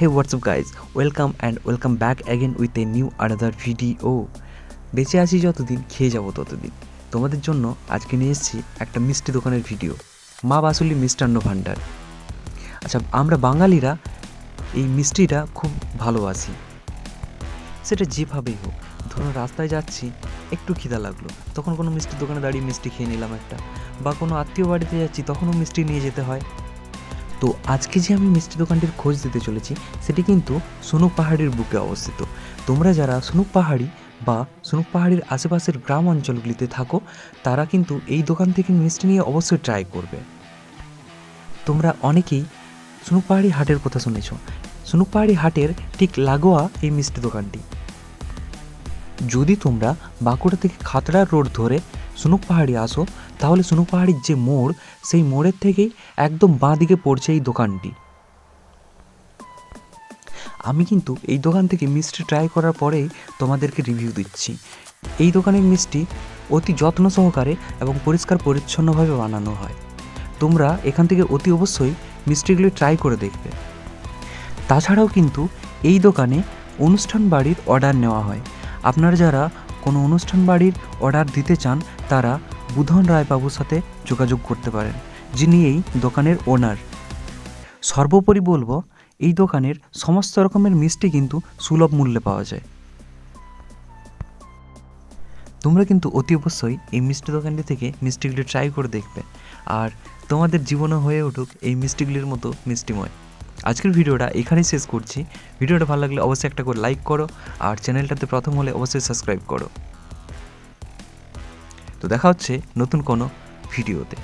Hey what's up guys welcome and welcome back again with a new another video বেঁচে আছি যতদিন, খেয়ে যাব ততদিন। তোমাদের জন্য আজকে নিয়ে এসেছি একটা মিষ্টি দোকানের ভিডিও মা বাসুলি মিষ্টান্ন ভাণ্ডার। আচ্ছা আমরা বাঙালিরা এই মিষ্টিটা খুব ভালোবাসি। সেটা যেভাবেই হোক ধরুন রাস্তায় যাচ্ছি, একটু খিদা লাগল। তখন কোনো মিষ্টির দোকানে দাঁড়িয়ে মিষ্টি খেয়ে নিলাম একটা। বা কোনো আত্মীয় বাড়িতে যাচ্ছি, তখনও মিষ্টি নিয়ে যেতে হয়। তো আজকে যে আমি মিষ্টি দোকানটির খোঁজ দিতে চলেছি, সেটি কিন্তু সুনুক পাহাড়ির বুকে অবস্থিত। তোমরা যারা সুনুক পাহাড়ি বা সুনুক পাহাড়ির আশেপাশের গ্রাম অঞ্চলগুলিতে থাকো, তারা কিন্তু এই দোকান থেকে মিষ্টি নিয়ে অবশ্যই ট্রাই করবে। তোমরা অনেকেই সুনুক পাহাড়ি হাটের কথা শুনেছ। সুনুক পাহাড়ি হাটের ঠিক লাগোয়া এই মিষ্টি দোকানটি। যদি তোমরা বাঁকুড়া থেকে খাতড়া রোড ধরে সুনুক পাহাড়ি আসো, তাহলে সুনুক পাহাড়ির যে মোড়, সেই মোড়ের থেকেই একদম বাঁ দিকে পড়ছে এই দোকানটি। আমি কিন্তু এই দোকান থেকে মিষ্টি ট্রাই করার পরেই তোমাদেরকে রিভিউ দিচ্ছি। এই দোকানের মিষ্টি অতি যত্ন সহকারে এবং পরিষ্কার পরিচ্ছন্নভাবে বানানো হয়। তোমরা এখান থেকে অতি অবশ্যই মিষ্টিগুলি ট্রাই করে দেখবে। তাছাড়াও কিন্তু এই দোকানে অনুষ্ঠান বাড়ির অর্ডার নেওয়া হয়। আপনারা যারা কোনো অনুষ্ঠান বাড়ির অর্ডার দিতে চান তারা বুধন রায়বাবুর সাথে যোগাযোগ করতে পারেন, যিনি এই দোকানের ওনার। সর্বোপরি বলব, এই দোকানের সমস্ত রকমের মিষ্টি কিন্তু সুলভ মূল্যে পাওয়া যায়। তোমরা কিন্তু অতি অবশ্যই এই মিষ্টি দোকানটি থেকে মিষ্টিগুলি ট্রাই করে দেখবে, আর তোমাদের জীবনে হয়ে উঠুক এই মিষ্টিগুলির মতো মিষ্টিময়। আজকের ভিডিওটা এখানেই শেষ করছি। ভিডিওটা ভালো লাগলে অবশ্যই একটা করে লাইক করো, আর চ্যানেলটাতে প্রথম হলে অবশ্যই সাবস্ক্রাইব করো। তো দেখা হচ্ছে নতুন কোনো ভিডিওতে।